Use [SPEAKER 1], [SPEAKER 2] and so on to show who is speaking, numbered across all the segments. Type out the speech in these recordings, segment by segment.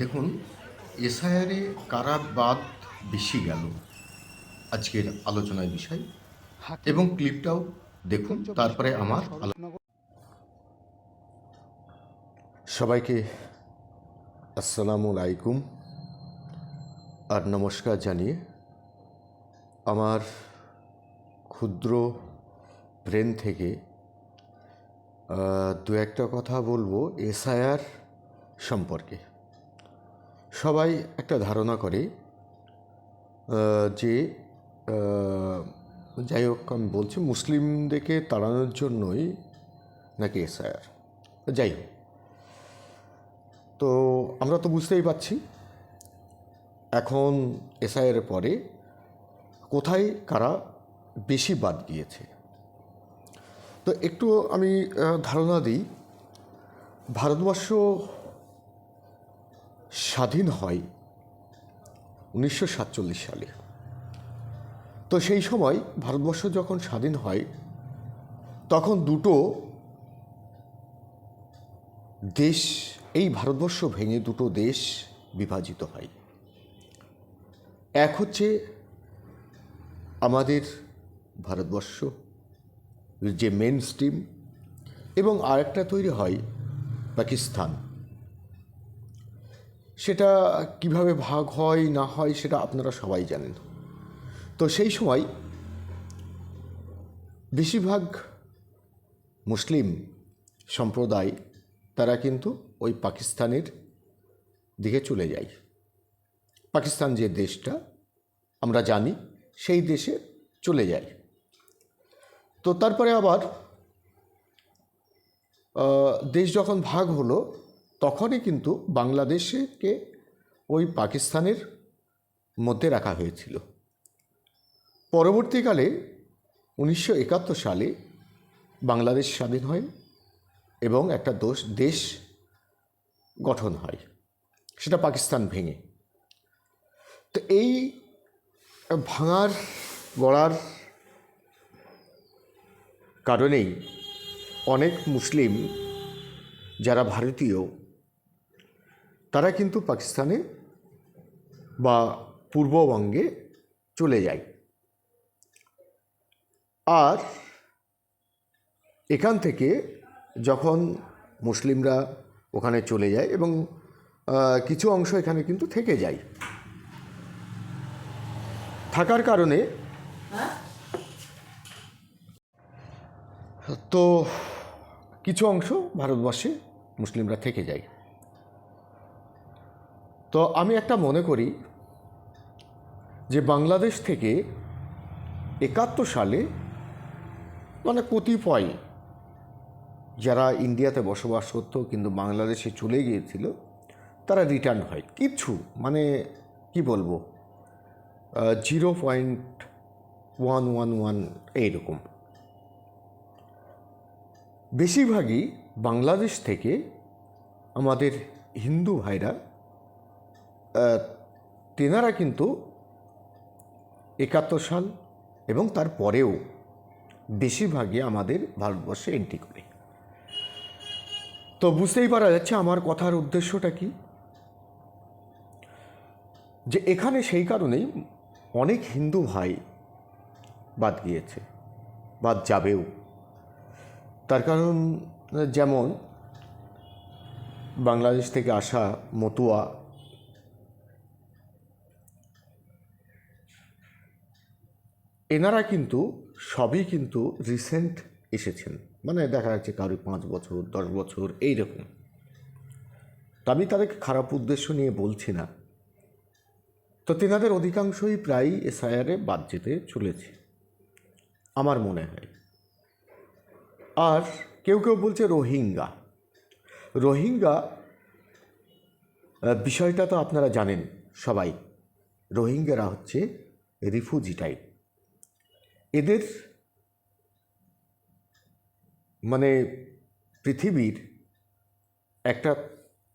[SPEAKER 1] দেখুন এসআইআরে কারা বাদ বেশি গেল? আজকের আলোচনার বিষয়। এবং ক্লিপটাও দেখুন তারপরে আমার সবাইকে আসসালামু আলাইকুম। আর নমস্কার জানিয়ে আমার ক্ষুদ্র ব্রেন থেকে দু একটা কথা বলব এসআইআর সম্পর্কে। সবাই একটা ধারণা করে যে যাই হোক আমি বলছি মুসলিমদেরকে তাড়ানোর জন্যই নাকি এসআইআর। যাই হোক। তো আমরা তো বুঝতেই পারছি, এখন এসআইআর পরে কোথায় কারা বেশি বাদ গিয়েছে। তো একটু আমি ধারণা দিই, ভারতবর্ষ স্বাধীন হয় উনিশশো সাতচল্লিশ সালে। তো সেই সময় ভারতবর্ষ যখন স্বাধীন হয়, তখন দুটো দেশ, এই ভারতবর্ষ ভেঙে দুটো দেশ বিভাজিত হয়। এক হচ্ছে আমাদের ভারতবর্ষ, যে মেন স্ট্রিম এবং আরেকটা তৈরি হয় পাকিস্তান। সেটা কীভাবে ভাগ হয়, না হয়, সেটা আপনারা সবাই জানেন। তো সেই সময় বেশিরভাগ মুসলিম সম্প্রদায়, তারা কিন্তু ওই পাকিস্তানের দিকে চলে যায়। পাকিস্তান যে দেশটা, আমরা জানি, সেই দেশে চলে যায়। তো তারপরে আবার দেশ যখন ভাগ হলো তখনই কিন্তু বাংলাদেশকে ওই পাকিস্তানের মধ্যে রাখা হয়েছিল। পরবর্তীকালে উনিশশো একাত্তর সালে বাংলাদেশ স্বাধীন হয় এবং একটা দোষ, দেশ গঠন হয়, সেটা পাকিস্তান ভেঙে। তো এই ভাঙার, গড়ার কারণেই অনেক মুসলিম, যারা ভারতীয় তারা কিন্তু পাকিস্তানে বা পূর্ববঙ্গে চলে যায়। আর এখান থেকে যখন মুসলিমরা ওখানে চলে যায় এবং কিছু অংশ এখানে কিন্তু থেকে যায়। থাকার কারণে তো কিছু অংশ ভারতবর্ষে মুসলিমরা থেকে যায়। তো আমি একটা মনে করি যে বাংলাদেশ থেকে একাত্তর সালে মানে কতিপয় যারা ইন্ডিয়াতে বসবাস করতো কিন্তু বাংলাদেশে চলে গিয়েছিল, তারা রিটার্ন হয়। কিছু মানে কি বলব? Zero point one one one এইরকম। বেশিরভাগই বাংলাদেশ থেকে আমাদের হিন্দু ভাইরা তেনারা কিন্তু একাত্তর সাল এবং তার পরেও বেশিরভাগই আমাদের ভারতবর্ষে এন্ট্রি করে। তো বুঝতেই পারা যাচ্ছে আমার কথার উদ্দেশ্যটা কি? যে এখানে সেই কারণেই অনেক হিন্দু ভাই বাদ গিয়েছে, বাদ যাবেও। তার কারণ, যেমন বাংলাদেশ থেকে আসা মতুয়া এনারা কিন্তু সবই কিন্তু রিসেন্ট এসেছেন। মানে দেখা যাচ্ছে কারও পাঁচ বছর, দশ বছর, এইরকম। তো আমি তাদেরকে খারাপ উদ্দেশ্য নিয়ে বলছি না। তো তেনাদের অধিকাংশই প্রায় এসআইআরে বাদ যেতে চলেছে, আমার মনে হয়। আর কেউ কেউ বলছে রোহিঙ্গা। রোহিঙ্গা, বিষয়টা তো আপনারা জানেন সবাই। রোহিঙ্গারা হচ্ছে রিফিউজি টাইপ এদের মানে পৃথিবীর একটা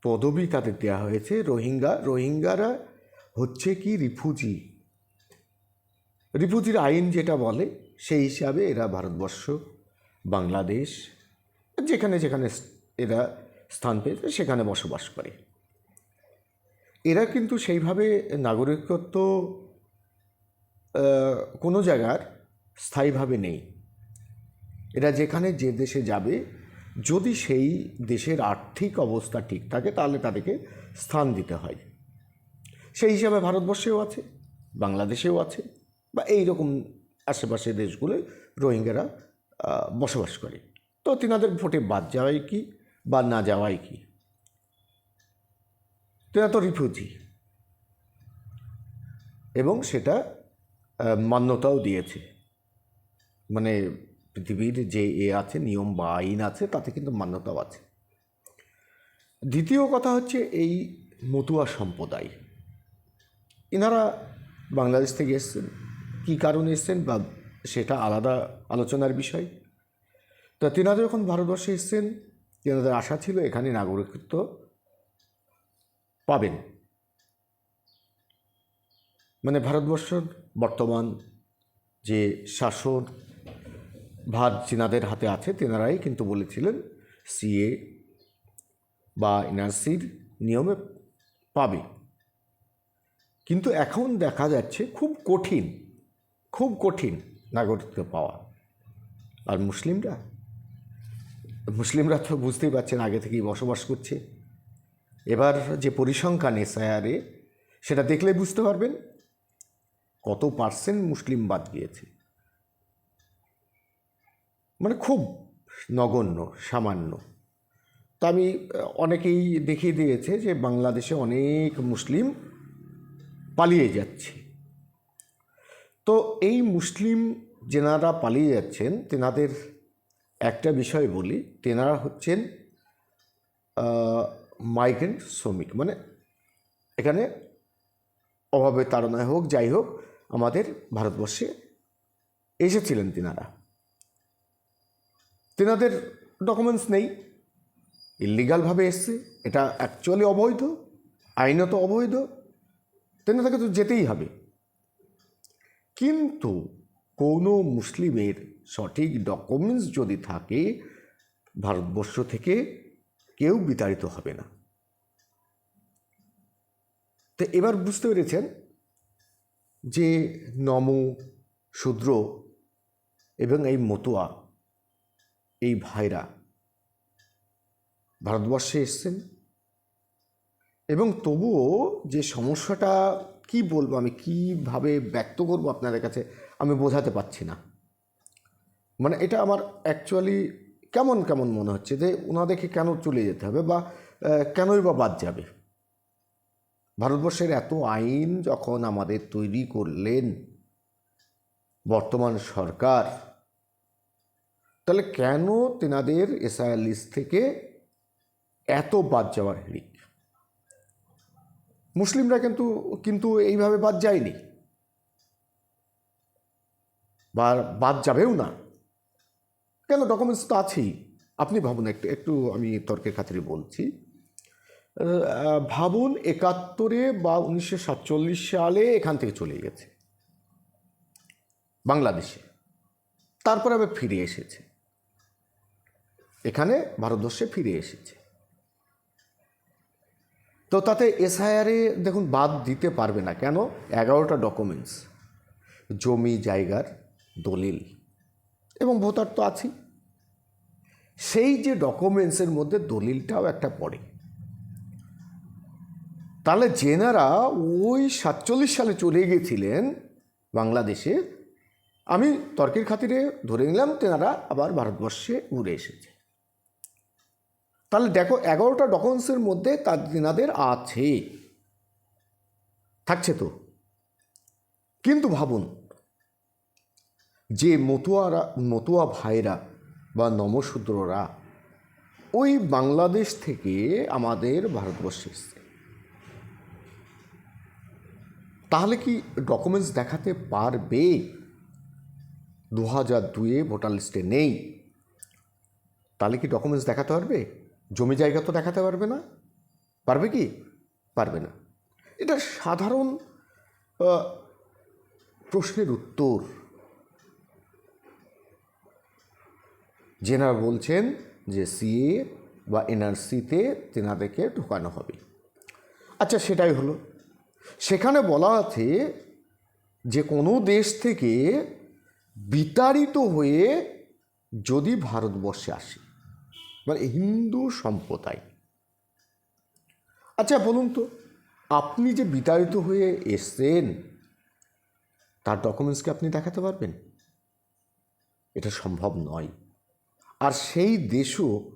[SPEAKER 1] পদবি তাদের দেওয়া হয়েছে, রোহিঙ্গা। রোহিঙ্গারা হচ্ছে কি রিফিউজি রিফিউজির আইন যেটা বলে, সেই হিসাবে এরা ভারতবর্ষ, বাংলাদেশ, যেখানে যেখানে এরা স্থান পেয়েছে, সেখানে বসবাস করে। এরা কিন্তু সেইভাবে নাগরিকত্ব কোনো জায়গার স্থায়ীভাবে নেই। এরা যেখানে যে দেশে যাবে, যদি সেই দেশের আর্থিক অবস্থা ঠিক থাকে, তাহলে তাদেরকে স্থান দিতে হয়। সেই হিসাবে ভারতবর্ষেও আছে, বাংলাদেশেও আছে, বা এই রকম আশেপাশে দেশগুলোয় রোহিঙ্গারা বসবাস করে। তো তিনাদের ভোটে বাদ যাওয়াই কি, বা না যাওয়াই কি? তেনা তো রিফিউজি এবং সেটা মান্যতাও দিয়েছে। মানে পৃথিবীর যে এ আছে, নিয়ম বা আইন আছে, তাতে কিন্তু মান্যতাও আছে। দ্বিতীয় কথা হচ্ছে এই মতুয়া সম্প্রদায়। এনারা বাংলাদেশ থেকে এসছেন। কী কারণে এসছেন বা সেটা আলাদা আলোচনার বিষয়। তো তেনারা যখন ভারতবর্ষে এসছেন, তেনাদের আশা ছিল এখানে নাগরিকত্ব পাবেন। মানে ভারতবর্ষের বর্তমান যে শাসন ভার চীনাদের হাতে আছে, তেনারাই কিন্তু বলেছিলেন, সিএ বা এনআরসির নিয়মে পাবে। কিন্তু এখন দেখা যাচ্ছে খুব কঠিন খুব কঠিন নাগরিকত্ব পাওয়া। আর মুসলিমরা? মুসলিমরা তো বুঝতেই পারছেন, আগে থেকেই বসবাস করছে। এবার যে পরিসংখ্যান এসআইআরে সেটা দেখলে বুঝতে পারবেন কত পার্সেন্ট মুসলিম বাদ গিয়েছে। মানে খুব নগণ্য, সামান্য। তা আমি অনেকেই দেখিয়ে দিয়েছে যে বাংলাদেশে অনেক মুসলিম পালিয়ে যাচ্ছে। তো এই মুসলিম যেনারা পালিয়ে যাচ্ছেন, তেনাদের একটা বিষয় বলি, তেনারা হচ্ছেন মাইগ্রেন্ট শ্রমিক। মানে এখানে অভাবে তাড়নায় হোক, যাই হোক, আমাদের ভারতবর্ষে এসেছিলেন তিনারা। তেনাদের ডকুমেন্টস নেই। ইলিগালভাবে এসছে, এটা অ্যাকচুয়ালি অবৈধ, আইনত অবৈধ, তেনাদেরকে তো যেতেই হবে। কিন্তু কোনো মুসলিমের সঠিক ডকুমেন্টস যদি থাকে, ভারতবর্ষ থেকে কেউ বিতাড়িত হবে না। তো এবার বুঝতে পেরেছেন যে নম, শূদ্র এবং এই মতুয়া এই ভাইরা ভারতবর্ষে এসছেন। এবং তবুও যে সমস্যাটা কি বলব, আমি কীভাবে ব্যক্ত করব আপনাদের কাছে, আমি বোঝাতে পারছি না। মানে এটা আমার অ্যাকচুয়ালি কেমন কেমন মনে হচ্ছে যে ওনাদেরকে কেন চলে যেতে হবে বা কেনই বা বাদ যাবে? ভারতবর্ষের এত আইন যখন আমাদের তৈরি করলেন বর্তমান সরকার তাহলে কেন তেনাদের এসআইআর লিস্ট থেকে এত বাদ যাওয়ার হিড়িক মুসলিমরা কিন্তু কিন্তু এইভাবে বাদ যায়নি। বা বাদ যাবেও না। কেন? ডকুমেন্টস তো আছেই। আপনি ভাবুন একটু একটু আমি তর্কের খাতিরে বলছি। ভাবুন একাত্তরে বা উনিশশো সাতচল্লিশ সালে এখান থেকে চলে গেছে। বাংলাদেশে। তারপরে আবার ফিরে এসেছে। এখানে ভারতবর্ষে ফিরে এসেছে। তো তাতে এসআইআরে দেখুন বাদ দিতে পারবে না। কেন? এগারোটা ডকুমেন্টস জমি, জায়গার দলিল এবং ভোটার তো আছেই। সেই যে ডকুমেন্টসের মধ্যে দলিলটাও একটা পড়ে। তাহলে জেনারা ওই সাতচল্লিশ সালে চলে গিয়েছিলেন বাংলাদেশে। আমি তর্কের খাতিরে ধরে নিলাম তেনারা আবার ভারতবর্ষে উড়ে এসেছে। তাহলে দেখো এগারোটা ডকুমেন্টসের মধ্যে তার তেনাদের আছে। থাকছে তো। কিন্তু ভাবুন, যে মতুয়ারা, মতুয়া ভাইরা বা নমশূদ্ররা ওই বাংলাদেশ থেকে আমাদের ভারতবর্ষে এসছে। তাহলে কি ডকুমেন্টস দেখাতে পারবে? দু হাজার দুয়ে ভোটার লিস্টে নেই। তাহলে কি ডকুমেন্টস দেখাতে পারবে? জমি জায়গা তো দেখাতে পারবে না। পারবে কি? পারবে না। এটা সাধারণ প্রশ্নের উত্তর। যেনারা বলছেন যে সিএ বা এনআরসিতে তেনাদেরকে ঢোকানো হবে। আচ্ছা সেটাই হলো। সেখানে বলা আছে যে কোনো দেশ থেকে বিতাড়িত হয়ে যদি ভারতবর্ষে আসে মানে হিন্দু সম্প্রদায়। আচ্ছা বলুন তো, আপনি যে বিতাড়িত হয়ে এসছেন, তার ডকুমেন্টসকে আপনি দেখাতে পারবেন? এটা সম্ভব নয়। আর সেই দেশও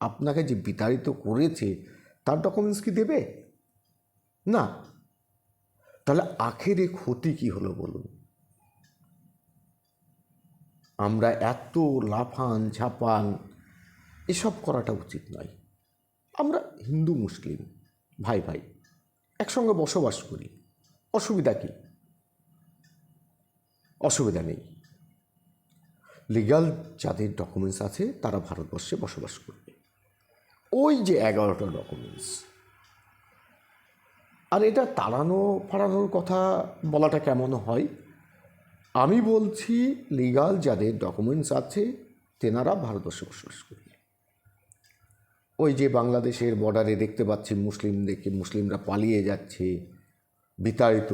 [SPEAKER 1] আপনাকে যে বিতাড়িত করেছে, তার ডকুমেন্টস কি দেবে? না। তাহলে আখেরে ক্ষতি কি হলো বলুন? আমরা এত লাফান, ঝাপান এসব করাটা উচিত নয়। আমরা হিন্দু, মুসলিম ভাই ভাই একসঙ্গে বসবাস করি। অসুবিধা কি? অসুবিধা নেই। লিগাল যাদের ডকুমেন্টস আছে, তারা ভারতবর্ষে বসবাস করবে। ওই যে এগারোটা ডকুমেন্টস আর এটা তাড়ানো ফাড়ানোর কথা বলাটা কেমন হয়? আমি বলছি, লিগাল যাদের ডকুমেন্টস আছে, তেনারা ভারতবর্ষে বসবাস করবে। ওই যে বাংলাদেশের বর্ডারে দেখতে পাচ্ছি মুসলিমদেরকে মুসলিমরা পালিয়ে যাচ্ছে। বিতাড়িত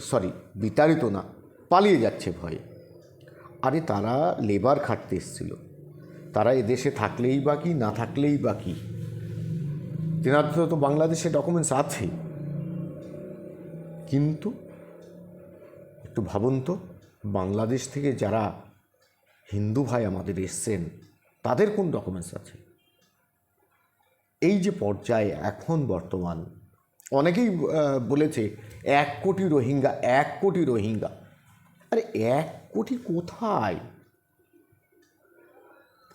[SPEAKER 1] সরি বিতাড়িত না, পালিয়ে যাচ্ছে ভয়ে। আরে তারা লেবার খাটতে এসেছিল। তারা এদেশে থাকলেই বা কি, না থাকলেই বা কি? তেনাদের তো বাংলাদেশে ডকুমেন্টস আছে। কিন্তু একটু ভাবুন তো, বাংলাদেশ থেকে যারা হিন্দু ভাই আমাদের এসছেন, তাদের কোন ডকুমেন্টস আছে? এই যে পর্যায়ে এখন বর্তমান, অনেকেই বলেছে এক কোটি রোহিঙ্গা, এক কোটি রোহিঙ্গা। আরে এক কোটি কোথায়?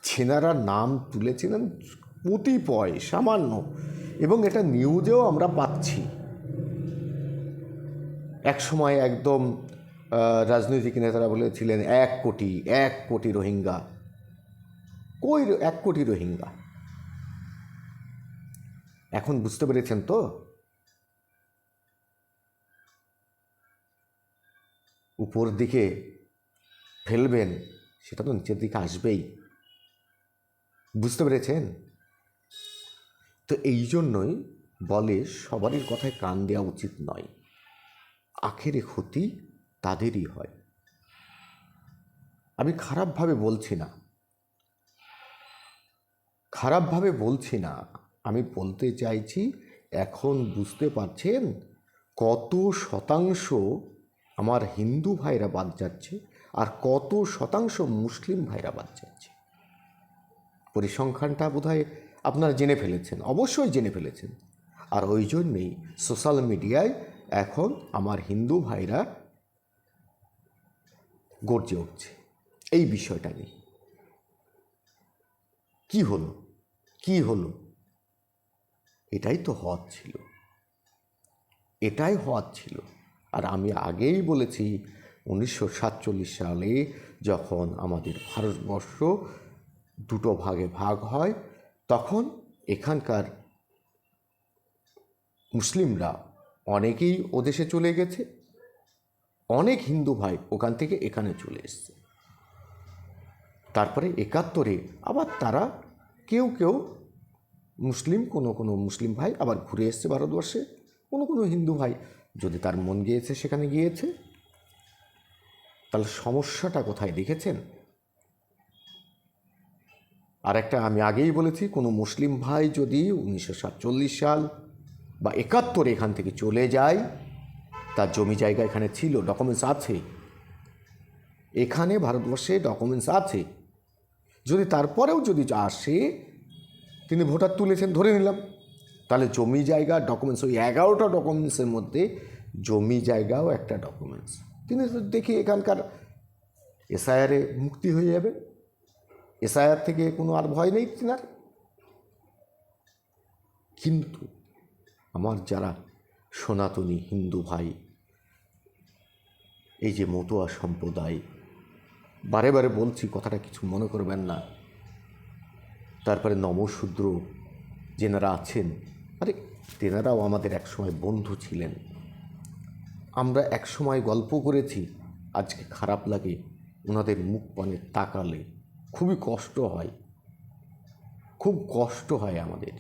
[SPEAKER 1] ছেনারা নাম তুলেছিলেন কতিপয় সামান্য। এবং এটা নিউজেও আমরা পাচ্ছি। এক সময় একদম রাজনৈতিক নেতারা বলেছিলেন, এক কোটি এক কোটি রোহিঙ্গা। কই এক কোটি রোহিঙ্গা? এখন বুঝতে পেরেছেন তো? উপর দিকে ফেলবেন, সেটা তো নিচের দিকে আসবেই। বুঝতে পেরেছেন? তো এই জন্যই বলে সবারই কথায় কান দেওয়া উচিত নয়। আখেরে ক্ষতি তাদেরই হয়। আমি খারাপভাবে বলছি না। খারাপভাবে বলছি না। আমি বলতে চাইছি, এখন বুঝতে পারছেন কত শতাংশ আমার হিন্দু ভাইরা বাদ যাচ্ছে আর কত শতাংশ মুসলিম ভাইরা বাদ যাচ্ছে। পরিসংখ্যানটা বোধহয় আপনারা জেনে ফেলেছেন, অবশ্যই জেনে ফেলেছেন। আর ওই জন্যেই সোশ্যাল মিডিয়ায় এখন আমার হিন্দু ভাইরা গর্জে উঠছে, এই বিষয়টা নিয়ে। কি হলো? কি হলো? এটাই তো হওয়ার ছিল। এটাই হওয়ার ছিল। আর আমি আগেই বলেছি, উনিশশো সাতচল্লিশ সালে যখন আমাদের ভারতবর্ষ দুটো ভাগে ভাগ হয়, তখন এখানকার মুসলিমরা অনেকেই ওদেশে চলে গেছে, অনেক হিন্দু ভাই ওখান থেকে এখানে চলে এসছে। তারপরে একাত্তরে আবার তারা কেউ কেউ মুসলিম, কোনো কোনো মুসলিম ভাই আবার ঘুরে এসছে ভারতবর্ষে, কোনো কোনো হিন্দু ভাই। যদি তার মন গিয়েছে, সেখানে গিয়েছে। তাহলে সমস্যাটা কোথায় দেখেছেন? আর একটা আমি আগেই বলেছি, কোনো মুসলিম ভাই যদি উনিশশো সাতচল্লিশ সাল বা একাত্তরে এখান থেকে চলে যায়, তার জমি জায়গা এখানে ছিল ডকুমেন্টস আছে। এখানে ভারতবর্ষে ডকুমেন্টস আছে। যদি তারপরেও যদি আসে তিনি ভোটার তুলেছেন, ধরে নিলাম। তাহলে জমি জায়গা ডকুমেন্টস ওই এগারোটা ডকুমেন্টসের মধ্যে জমি জায়গাও একটা ডকুমেন্টস তিনি দেখি এখানকার এসআইআরে মুক্তি হয়ে যাবে। এসআইআর থেকে কোনো আর ভয় নেই তিনার। কিন্তু আমার যারা সনাতনী হিন্দু ভাই, এই যে মতুয়া সম্প্রদায়, বারে বারে বলছি, কথাটা কিছু মনে করবেন না। তারপরে নমশূদ্র যেনারা আছেন, আরে তেনারাও আমাদের একসময় বন্ধু ছিলেন। আমরা একসময় গল্প করেছি, আজকে খারাপ লাগে, ওনাদের মুখ পানে তাকালে খুবই কষ্ট হয়। খুব কষ্ট হয় আমাদের।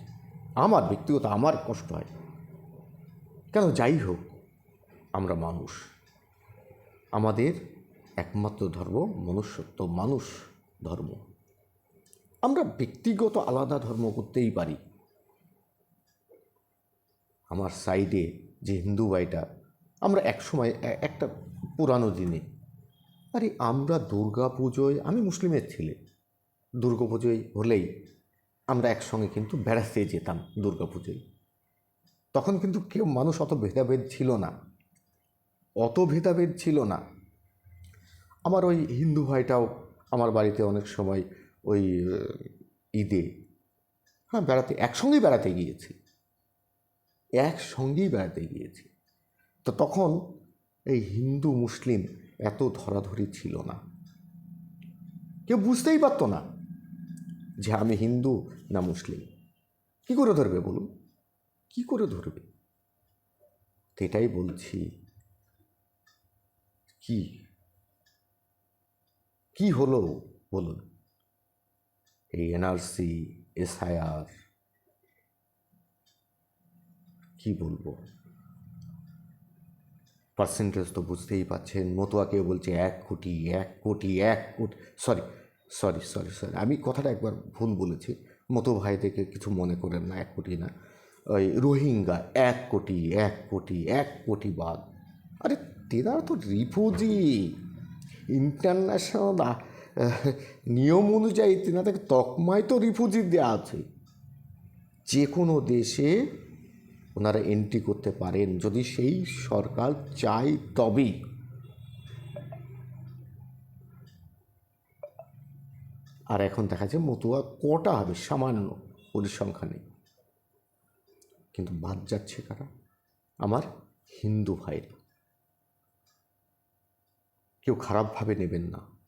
[SPEAKER 1] আমার ব্যক্তিগত আমার কষ্ট হয়। কেন? যাই হোক, আমরা মানুষ। আমাদের একমাত্র ধর্ম মনুষ্যত্ব, মানুষ ধর্ম। আমরা ব্যক্তিগত আলাদা ধর্ম করতেই পারি। আমার সাইডে যে হিন্দু ভাইটা, আমরা একসময় একটা পুরানো দিনে, আরে আমরা দুর্গা পুজোয়, আমি মুসলিমের ছেলে, দুর্গা পুজোয় হলেই আমরা একসঙ্গে কিন্তু বেড়াতে যেতাম দুর্গা পুজোয়। তখন কিন্তু কেউ মানুষ অত ভেদাভেদ ছিল না, অত ভেদাভেদ ছিল না। আমার ওই হিন্দু ভাইটাও আমার বাড়িতে অনেক সময় ওই ঈদে। হ্যাঁ বেড়াতে, একসঙ্গেই বেড়াতে গিয়েছি। একসঙ্গেই বেড়াতে গিয়েছি। তো তখন এই হিন্দু, মুসলিম এত ধরাধরি ছিল না। কেউ বুঝতেই পারতো না যে আমি হিন্দু না মুসলিম। কি করে ধরবে বলুন? কি করে ধরবে? এটাই বলছি, কি? কি হলো বলুন? এই এনআরসি এসআইআর কি বলব? পার্সেন্টেজ তো বুঝতেই পাচ্ছেন মতুয়াকে বলছে এক কোটি এক কোটি এক কোটি। সরি সরি সরি সরি আমি কথাটা একবার ভুল বলেছি। মতো ভাইদেরকে কিছু মনে করেন না, এক কোটি না। ওই রোহিঙ্গা, এক কোটি এক কোটি এক কোটি বাদ আরে তেনারা তো রিফিউজি ইন্টারন্যাশনাল নিয়ম অনুযায়ী তেনাদেরকে তকমায় তো রিফিউজি দেওয়া আছে। যে কোনো দেশে ওনারা এন্ট্রি করতে পারেন, যদি সেই সরকার চায় তবেই। আর এখন দেখা যায় মতুয়া কটা হবে? সামান্য পরিসংখ্যা নেই। কিন্তু বাদ যাচ্ছে কারা? আমার হিন্দু ভাইরা। কেউ খারাপভাবে নেবেন না।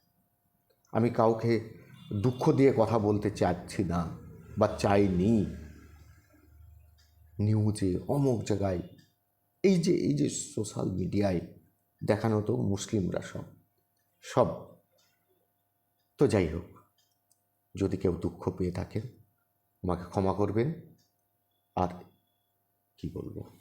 [SPEAKER 1] আমি কাউকে দুঃখ দিয়ে কথা বলতে চাচ্ছি না বা চাইনি। নিউজে অমুক জায়গায় এই যে এই যে সোশ্যাল মিডিয়ায় দেখানো তো মুসলিমরা সব সব। তো যাই হোক, যদি কেউ দুঃখ পেয়ে থাকেন, আমাকে ক্ষমা করবেন। আর কি বলব?